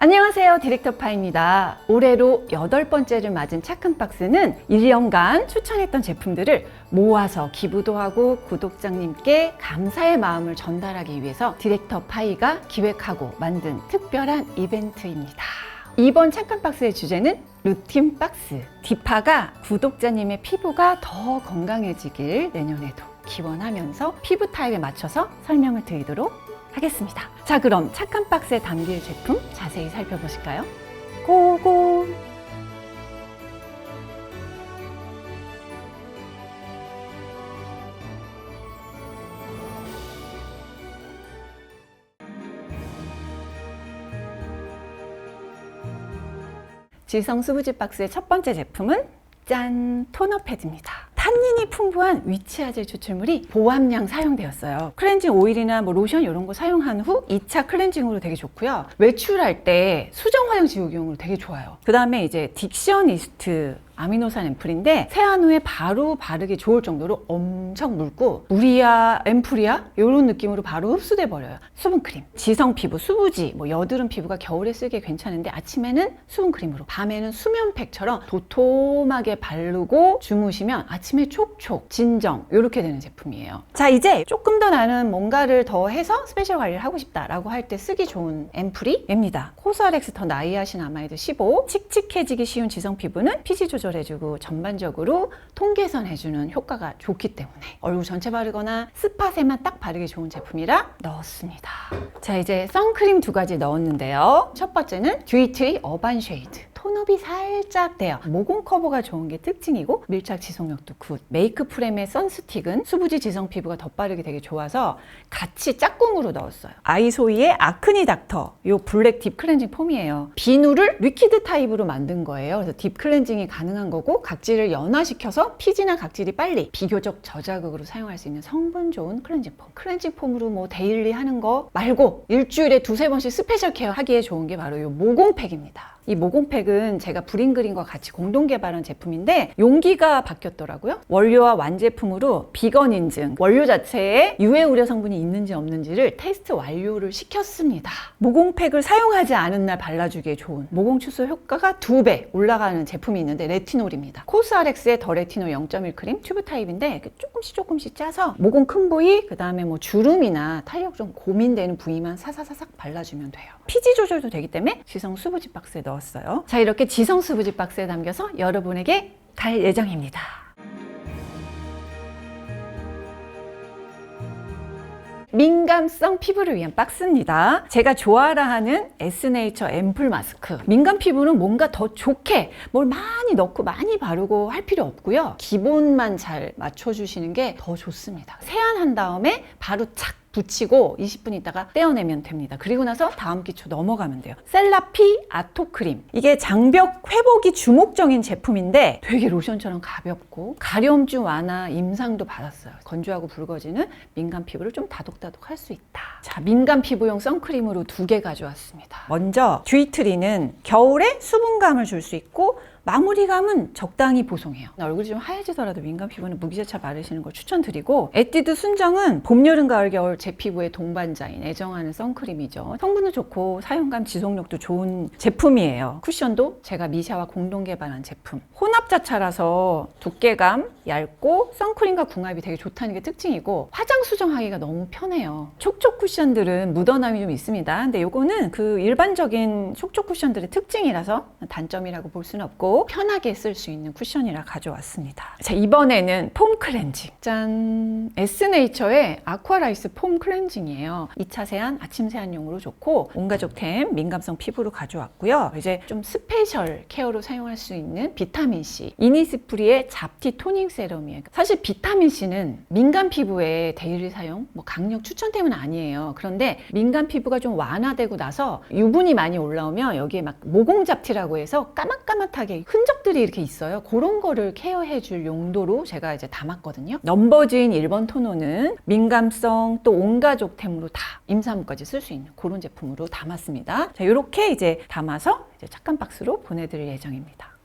안녕하세요. 디렉터 파입니다. 올해로 여덟 번째를 맞은 착한 박스는 1년간 추천했던 제품들을 모아서 기부도 하고 구독자님께 감사의 마음을 전달하기 위해서 디렉터 파이가 기획하고 만든 특별한 이벤트입니다. 이번 착한 박스의 주제는 루틴 박스. 디파가 구독자님의 피부가 더 건강해지길 내년에도 기원하면서 피부 타입에 맞춰서 설명을 드리도록 하겠습니다. 자, 그럼 착한 박스에 담길 제품 자세히 살펴보실까요? 고고! 지성 수부지 박스의 첫 번째 제품은 짠! 토너 패드입니다. 탄닌이 풍부한 위치아젤 추출물이 보함량 사용되었어요. 클렌징 오일이나 뭐 로션 이런 거 사용한 후 2차 클렌징으로 되게 좋고요. 외출할 때 수정 화장 지우기용으로 되게 좋아요. 그 다음에 이제 딕션 이스트 아미노산 앰플인데 세안 후에 바로 바르기 좋을 정도로 엄청 묽고 물이야 앰플이야? 이런 느낌으로 바로 흡수돼 버려요. 수분 크림. 지성 피부 수부지. 뭐 여드름 피부가 겨울에 쓰기에 괜찮은데 아침에는 수분 크림으로 밤에는 수면팩처럼 도톰하게 바르고 주무시면 아침에 촉촉 진정. 이렇게 되는 제품이에요. 자 이제 조금 더 나는 뭔가를 더 해서 스페셜 관리를 하고 싶다라고 할 때 쓰기 좋은 앰플이 얘입니다. 코스알엑스 더 나이아신 아마이드 15 칙칙해지기 쉬운 지성 피부는 피지 조절 조절해주고 전반적으로 통계선 해주는 효과가 좋기 때문에 얼굴 전체 바르거나 스팟에만 딱 바르기 좋은 제품이라 넣었습니다. 자 이제 선크림 두 가지 넣었는데요. 첫 번째는 듀이트의 어반 쉐이드. 톤업이 살짝 돼요. 모공 커버가 좋은 게 특징이고 밀착 지속력도 굿. 메이크 프렘의 선스틱은 수부지 지성 피부가 덧바르기 되게 좋아서 같이 짝꿍으로 넣었어요. 아이소이의 아크니 닥터 요 블랙 딥 클렌징 폼이에요. 비누를 리퀴드 타입으로 만든 거예요. 그래서 딥 클렌징이 가능한 거고 각질을 연화시켜서 피지나 각질이 빨리 비교적 저자극으로 사용할 수 있는 성분 좋은 클렌징 폼. 클렌징 폼으로 뭐 데일리 하는 거 말고 일주일에 두세 번씩 스페셜 케어 하기에 좋은 게 바로 요 모공팩입니다. 이 모공팩은 제가 브링그린과 같이 공동 개발한 제품인데 용기가 바뀌었더라고요. 원료와 완제품으로 비건 인증, 원료 자체에 유해 우려 성분이 있는지 없는지를 테스트 완료를 시켰습니다. 모공팩을 사용하지 않은 날 발라주기에 좋은 모공 축소 효과가 두 배 올라가는 제품이 있는데 레티놀입니다. 코스알엑스의 더 레티놀 0.1 크림 튜브 타입인데 조금씩 조금씩 짜서 모공 큰 부위, 그 다음에 뭐 주름이나 탄력 좀 고민되는 부위만 사사사삭 발라주면 돼요. 피지 조절도 되기 때문에 지성 수부지 박스에 넣 었어요. 자, 이렇게 지성 수부지 박스에 담겨서 여러분에게 갈 예정입니다. 민감성 피부를 위한 박스입니다. 제가 좋아라 하는 에스네이처 앰플 마스크. 민감 피부는 뭔가 더 좋게 뭘 많이 넣고 많이 바르고 할 필요 없고요. 기본만 잘 맞춰주시는 게 더 좋습니다. 세안한 다음에 바로 착 붙이고 20분 있다가 떼어내면 됩니다. 그리고 나서 다음 기초 넘어가면 돼요. 셀라피 아토 크림. 이게 장벽 회복이 주목적인 제품인데 되게 로션처럼 가볍고 가려움증 완화 임상도 받았어요. 건조하고 붉어지는 민감 피부를 좀 다독다독 할 수 있다. 자, 민감 피부용 선크림으로 두 개 가져왔습니다. 먼저 듀이트리는 겨울에 수분감을 줄 수 있고 마무리감은 적당히 보송해요. 얼굴이 좀 하얘지더라도 민감 피부는 무기자차 바르시는 걸 추천드리고 에뛰드 순정은 봄, 여름, 가을, 겨울 제 피부의 동반자인 애정하는 선크림이죠. 성분도 좋고 사용감, 지속력도 좋은 제품이에요. 쿠션도 제가 미샤와 공동 개발한 제품. 혼합자차라서 두께감 얇고 선크림과 궁합이 되게 좋다는 게 특징이고 화장 수정하기가 너무 편해요. 촉촉 쿠션들은 묻어남이 좀 있습니다. 근데 요거는 그 일반적인 촉촉 쿠션들의 특징이라서 단점이라고 볼 수는 없고 편하게 쓸 수 있는 쿠션이라 가져왔습니다. 자, 이번에는 폼 클렌징. 짠! 에스네이처의 아쿠아라이스 폼 클렌징이에요. 2차 세안, 아침 세안용으로 좋고 온가족템 민감성 피부로 가져왔고요. 이제 좀 스페셜 케어로 사용할 수 있는 비타민C. 이니스프리의 잡티 토닝 세럼이에요. 사실 비타민C는 민감 피부에 데일리 사용, 뭐 강력 추천템은 아니에요. 그런데 민감 피부가 좀 완화되고 나서 유분이 많이 올라오면 여기에 막 모공 잡티라고 해서 까맣까맣하게 흔적들이 이렇게 있어요. 그런 거를 케어해 줄 용도로 제가 이제 담았거든요. 넘버즈인 1번 토너는 민감성 또 온가족템으로 다 임산부까지 쓸 수 있는 그런 제품으로 담았습니다. 자, 이렇게 이제 담아서 이제 착한 박스로 보내드릴 예정입니다.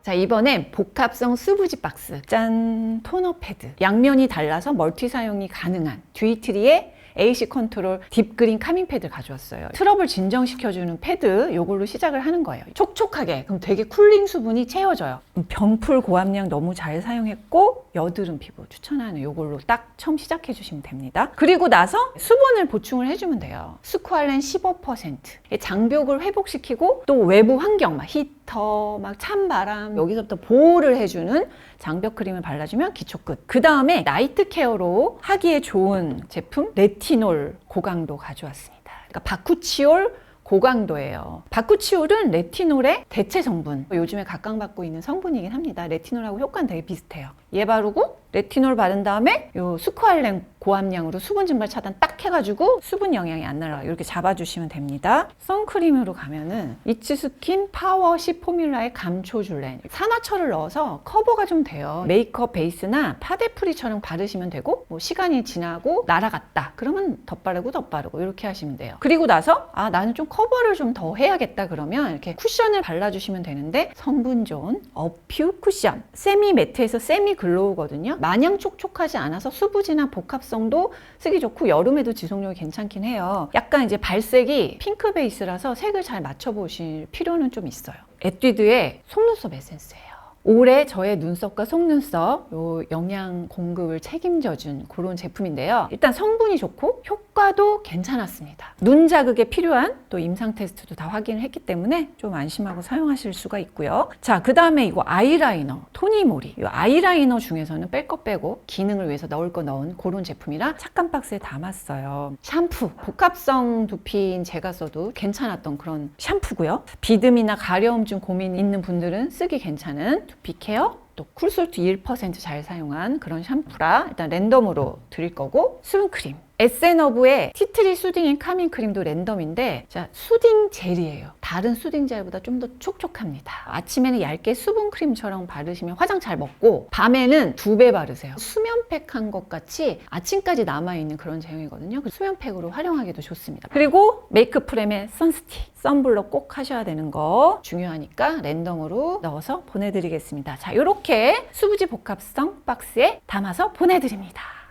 자, 이번엔 복합성 수부지 박스. 짠! 토너 패드. 양면이 달라서 멀티 사용이 가능한 듀이트리의 AC 컨트롤 딥그린 카밍 패드 가져왔어요. 트러블 진정시켜주는 패드 요걸로 시작을 하는 거예요. 촉촉하게 그럼 되게 쿨링 수분이 채워져요. 음, 병풀 고함량 너무 잘 사용했고 여드름 피부 추천하는 요걸로 딱 처음 시작해 주시면 됩니다. 그리고 나서 수분을 보충을 해주면 돼요. 스쿠알렌 15% 장벽을 회복시키고 또 외부 환경 막 히 터막 찬바람 여기서부터 보호를 해주는 장벽 크림을 발라주면 기초 끝. 그 다음에 나이트 케어로 하기에 좋은 제품 레티놀 고강도 가져왔습니다. 그러니까 바쿠치올 고강도예요. 바쿠치올은 레티놀의 대체 성분. 요즘에 각광받고 있는 성분이긴 합니다. 레티놀하고 효과는 되게 비슷해요. 얘 바르고 레티놀 바른 다음에 요 스쿠알렌 고함량으로 수분 증발 차단 딱 해가지고 수분 영향이 안 날아가 이렇게 잡아주시면 됩니다. 선크림으로 가면은 이츠스킨 파워 C 포뮬라의 감초 줄렌 산화철을 넣어서 커버가 좀 돼요. 메이크업 베이스나 파데프리처럼 바르시면 되고 뭐 시간이 지나고 날아갔다 그러면 덧바르고 덧바르고 이렇게 하시면 돼요. 그리고 나서 아 나는 좀 커버를 좀 더 해야겠다 그러면 이렇게 쿠션을 발라주시면 되는데 성분 좋은 어퓨 쿠션 세미 매트에서 세미 글로우거든요. 마냥 촉촉하지 않아서 수부지나 복합성도 쓰기 좋고 여름에도 지속력이 괜찮긴 해요. 약간 이제 발색이 핑크 베이스라서 색을 잘 맞춰보실 필요는 좀 있어요. 에뛰드의 속눈썹 에센스예요. 올해 저의 눈썹과 속눈썹 요 영양 공급을 책임져 준 그런 제품인데요. 일단 성분이 좋고 효과도 괜찮았습니다. 눈 자극에 필요한 또 임상 테스트도 다 확인을 했기 때문에 좀 안심하고 사용하실 수가 있고요. 자, 그 다음에 이거 아이라이너 토니모리. 이 아이라이너 중에서는 뺄 거 빼고 기능을 위해서 넣을 거 넣은 그런 제품이라 착한 박스에 담았어요. 샴푸 복합성 두피인 제가 써도 괜찮았던 그런 샴푸고요. 비듬이나 가려움증 고민 있는 분들은 쓰기 괜찮은 두피 케어 또 쿨솔트 1%잘 사용한 그런 샴푸라 일단 랜덤으로 드릴 거고 수분크림 에센어브의 티트리 수딩 앤 카밍 크림도 랜덤인데 자 수딩 젤이에요. 다른 수딩 젤보다 좀 더 촉촉합니다. 아침에는 얇게 수분 크림처럼 바르시면 화장 잘 먹고 밤에는 두 배 바르세요. 수면팩 한 것 같이 아침까지 남아있는 그런 제형이거든요. 그 수면팩으로 활용하기도 좋습니다. 그리고 메이크 프렘의 선스틱 썬블럭 꼭 하셔야 되는 거 중요하니까 랜덤으로 넣어서 보내드리겠습니다. 자 이렇게 수부지 복합성 박스에 담아서 보내드립니다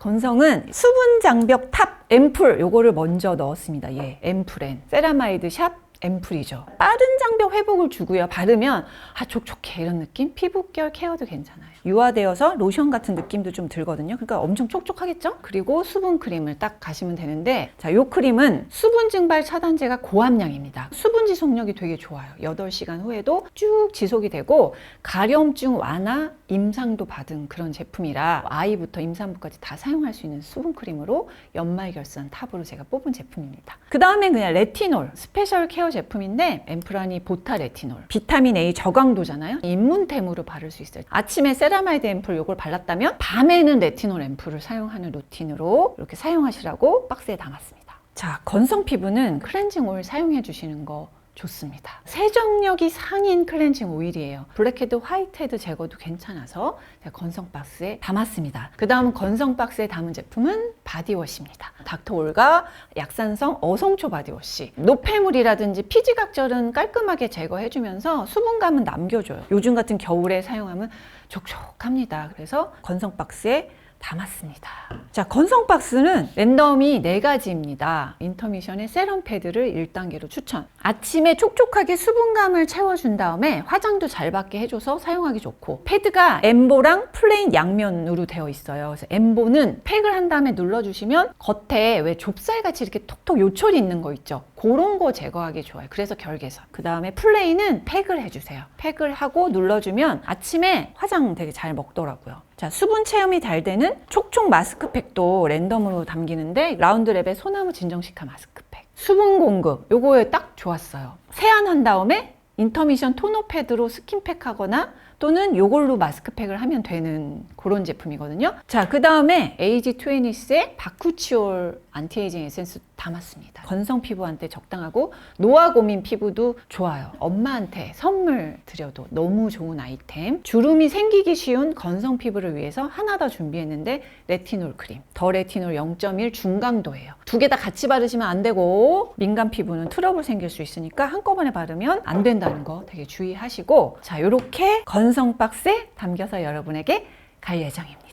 건성은 수분 장벽 탑 앰플 요거를 먼저 넣었습니다. 예, 앰플엔 세라마이드 샵 앰플이죠. 빠른 장벽 회복을 주고요. 바르면 아 촉촉해 이런 느낌? 피부결 케어도 괜찮아요. 유화되어서 로션 같은 느낌도 좀 들거든요. 그러니까 엄청 촉촉하겠죠? 그리고 수분 크림을 딱 가시면 되는데 자, 요 크림은 수분 증발 차단제가 고함량입니다. 수분 지속력이 되게 좋아요. 8시간 후에도 쭉 지속이 되고 가려움증 완화, 임상도 받은 그런 제품이라 아이부터 임산부까지 다 사용할 수 있는 수분 크림으로 연말 결산 탑으로 제가 뽑은 제품입니다. 그 다음엔 그냥 레티놀 스페셜 케어 제품인데 앰플라니 보타 레티놀 비타민 A 저강도잖아요. 입문템으로 바를 수 있어요. 아침에 세라마이드 앰플 요걸 발랐다면 밤에는 레티놀 앰플을 사용하는 루틴으로 이렇게 사용하시라고 박스에 담았습니다. 자, 건성 피부는 클렌징 오일 사용해 주시는 거 좋습니다. 세정력이 상인 클렌징 오일이에요. 블랙헤드, 화이트헤드 제거도 괜찮아서 건성 박스에 담았습니다. 그 다음 건성 박스에 담은 제품은 바디워시입니다. 닥터올가 약산성 어성초 바디워시. 노폐물이라든지 피지각절은 깔끔하게 제거해주면서 수분감은 남겨줘요. 요즘 같은 겨울에 사용하면 촉촉합니다. 그래서 건성 박스에 담았습니다. 자, 건성 박스는 랜덤이 네 가지입니다. 인터미션의 세럼 패드를 1단계로 추천. 아침에 촉촉하게 수분감을 채워준 다음에 화장도 잘 받게 해줘서 사용하기 좋고 패드가 엠보랑 플레인 양면으로 되어 있어요. 그래서 엠보는 팩을 한 다음에 눌러주시면 겉에 왜 좁쌀같이 이렇게 톡톡 요철이 있는 거 있죠. 그런 거 제거하기 좋아요. 그래서 결계선. 그 다음에 플레인은 팩을 해주세요. 팩을 하고 눌러주면 아침에 화장 되게 잘 먹더라고요. 자, 수분 체험이 잘 되는 촉촉 마스크팩도 랜덤으로 담기는데 라운드랩의 소나무 진정시카 마스크팩. 수분 공급, 요거에 딱 좋았어요. 세안한 다음에 인터미션 토너 패드로 스킨팩 하거나 또는 요걸로 마스크팩을 하면 되는 그런 제품이거든요. 자, 그 다음에 AG20의 바쿠치올 안티에이징 에센스 담았습니다. 건성 피부한테 적당하고 노화 고민 피부도 좋아요. 엄마한테 선물 드려도 너무 좋은 아이템. 주름이 생기기 쉬운 건성 피부를 위해서 하나 더 준비했는데 레티놀 크림. 더 레티놀 0.1 중강도예요. 두 개 다 같이 바르시면 안 되고 민감 피부는 트러블 생길 수 있으니까 한꺼번에 바르면 안 된다는 거 되게 주의하시고 자, 요렇게 건성 박스에 담겨서 여러분에게 갈 예정입니다.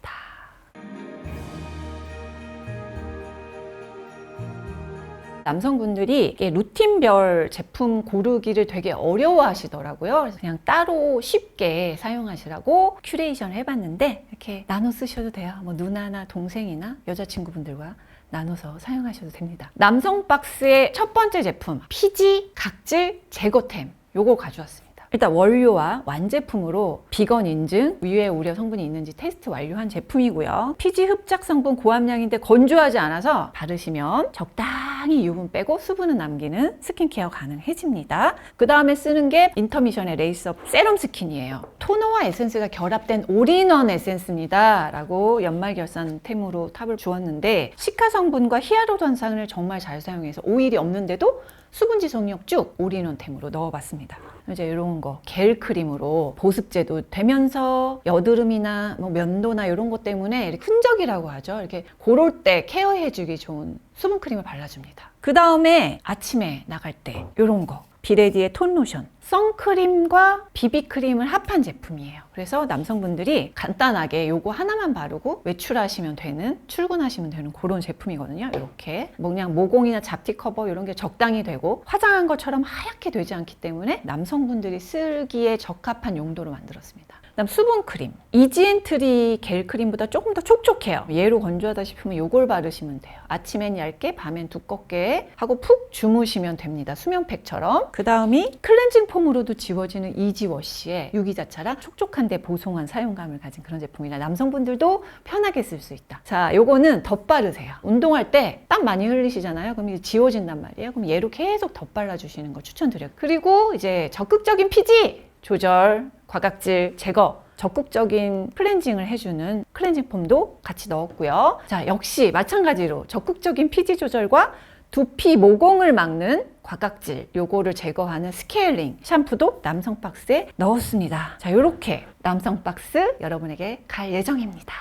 남성분들이 루틴별 제품 고르기를 되게 어려워 하시더라고요. 그래서 그냥 따로 쉽게 사용하시라고 큐레이션 해봤는데 이렇게 나눠 쓰셔도 돼요. 뭐 누나나 동생이나 여자친구분들과 나눠서 사용하셔도 됩니다. 남성 박스의 첫 번째 제품 피지 각질 제거템 요거 가져왔습니다. 일단 원료와 완제품으로 비건 인증, 위에 우려 성분이 있는지 테스트 완료한 제품이고요. 피지 흡착 성분 고함량인데 건조하지 않아서 바르시면 적당히 유분 빼고 수분은 남기는 스킨케어 가능해집니다. 그 다음에 쓰는 게 인터미션의 레이스업 세럼 스킨이에요. 토너와 에센스가 결합된 올인원 에센스입니다. 라고 연말결산템으로 탑을 주었는데 시카 성분과 히아루론산을 정말 잘 사용해서 오일이 없는데도 수분지 정력 쭉 올인원템으로 넣어봤습니다. 이제 이런 거 겔 크림으로 보습제도 되면서 여드름이나 뭐 면도나 이런 것 때문에 이렇게 흔적이라고 하죠. 이렇게 고럴 때 케어해주기 좋은 수분 크림을 발라줍니다. 그 다음에 아침에 나갈 때 이런 거 비레디의 톤 로션 선크림과 비비크림을 합한 제품이에요. 그래서 남성분들이 간단하게 요거 하나만 바르고 외출하시면 되는, 출근하시면 되는 그런 제품이거든요. 이렇게. 뭐 그냥 모공이나 잡티 커버 이런 게 적당히 되고 화장한 것처럼 하얗게 되지 않기 때문에 남성분들이 쓰기에 적합한 용도로 만들었습니다. 그다음 수분 크림. 이지엔트리 겔 크림보다 조금 더 촉촉해요. 얘로 건조하다 싶으면 요걸 바르시면 돼요. 아침엔 얇게, 밤엔 두껍게 하고 푹 주무시면 됩니다. 수면팩처럼. 그 다음이 클렌징 폼으로도 지워지는 이지워시의 유기자차라 촉촉한데 보송한 사용감을 가진 그런 제품이라 남성분들도 편하게 쓸 수 있다. 자, 요거는 덧바르세요. 운동할 때 땀 많이 흘리시잖아요. 그럼 이제 지워진단 말이에요. 그럼 얘로 계속 덧발라주시는 거 추천드려요. 그리고 이제 적극적인 피지 조절, 과각질 제거, 적극적인 클렌징을 해주는 클렌징 폼도 같이 넣었고요. 자, 역시 마찬가지로 적극적인 피지 조절과 두피 모공을 막는 과각질 요거를 제거하는 스케일링 샴푸도 남성 박스에 넣었습니다. 자, 이렇게 남성 박스 여러분에게 갈 예정입니다.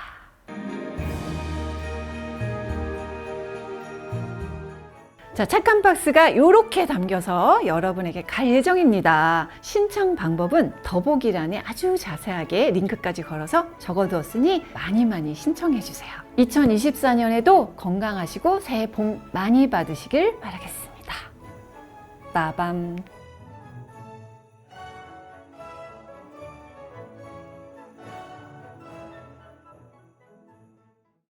자, 착한 박스가 이렇게 담겨서 여러분에게 갈 예정입니다. 신청 방법은 더보기란에 아주 자세하게 링크까지 걸어서 적어두었으니 많이 많이 신청해 주세요. 2024년에도 건강하시고 새해 복 많이 받으시길 바라겠습니다. 빠밤.